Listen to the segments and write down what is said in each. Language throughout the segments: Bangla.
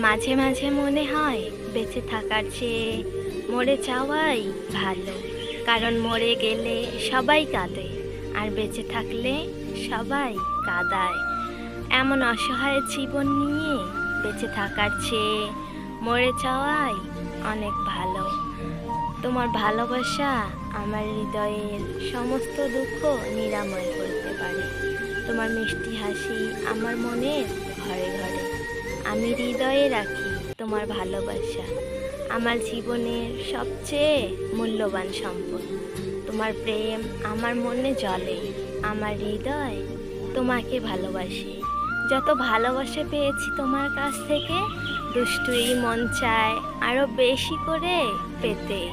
মাঝে মাঝে মনে হয় বেঁচে থাকার চেয়ে মরে যাওয়াই ভালো। কারণ মরে গেলে সবাই কাঁদে আর বেঁচে থাকলে সবাই কাঁদায়। এমন অসহায় জীবন নিয়ে বেঁচে থাকার চেয়ে মরে যাওয়াই অনেক ভালো। তোমার ভালোবাসা আমার হৃদয়ের সমস্ত দুঃখ নিরাময় করতে পারে। তোমার মিষ্টি হাসি আমার মনের ঘরে ঘরে। আমি হৃদয়ে রাখি তোমার ভালোবাসা। আমার জীবনের সবচেয়ে মূল্যবান সম্পদ। তোমার প্রেম আমার মনে জলে আমার হৃদয় তোমাকে ভালোবাসে। যত ভালোবাসা পেয়েছি তোমার কাছ থেকে, দুষ্টুই মন চায় আরও বেশি করে পেতে।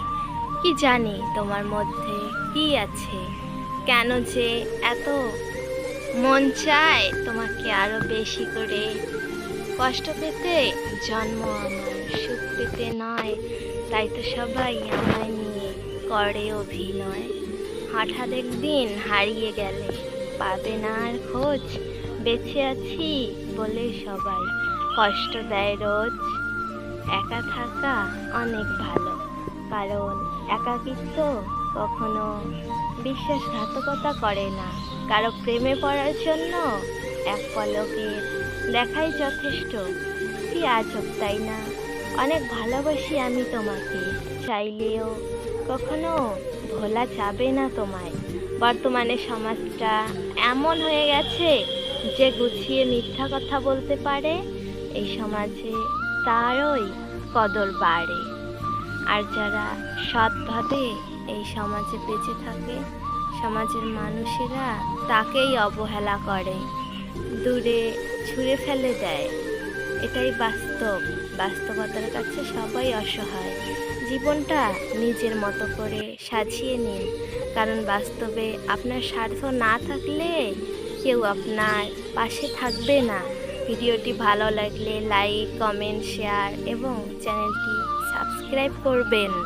কি জানি তোমার মধ্যে কি আছে? কেন যে এত মন চায় তোমাকে আরও বেশি করে কষ্ট পেতে, জন্ম আমার সুখ পেতে নয়। তাই তো সবাই আমায় নিয়ে করে অভিনয়। হঠাৎ একদিন হারিয়ে গেলে পাবে না আর খোঁজ। বেঁচে আছি বলে সবাই কষ্ট দেয় রোজ। একা থাকা অনেক ভালো, কারণ একাকিত্ব কখনো বিশ্বাসঘাতকতা করে না। কারও প্রেমে পড়ার জন্য এক পলকের দেখাই যথেষ্ট। কি আজব, তাই না? অনেক ভালোবাসি আমি তোমাকে। চাইলেও কখনো ভোলা যাবে না তোমায়। বর্তমানে সমাজটা এমন হয়ে গেছে যে গুছিয়ে মিথ্যা কথা বলতে পারে, এই সমাজে তারই কদর বাড়ে। আর যারা সৎভাবে এই সমাজে বেঁচে থাকে, সমাজের মানুষেরা তাকেই অবহেলা করে। দূরে ছুঁড়ে ফেলে দেয়। এটাই বাস্তব। বাস্তবতার কাছে সবাই অসহায়। জীবনটা নিজের মতো করে সাজিয়ে নিন। কারণ বাস্তবে আপনার স্বার্থ না থাকলে কেউ আপনার পাশে থাকবে না। ভিডিওটি ভালো লাগলে লাইক, কমেন্ট, শেয়ার এবং চ্যানেলটি সাবস্ক্রাইব করবেন।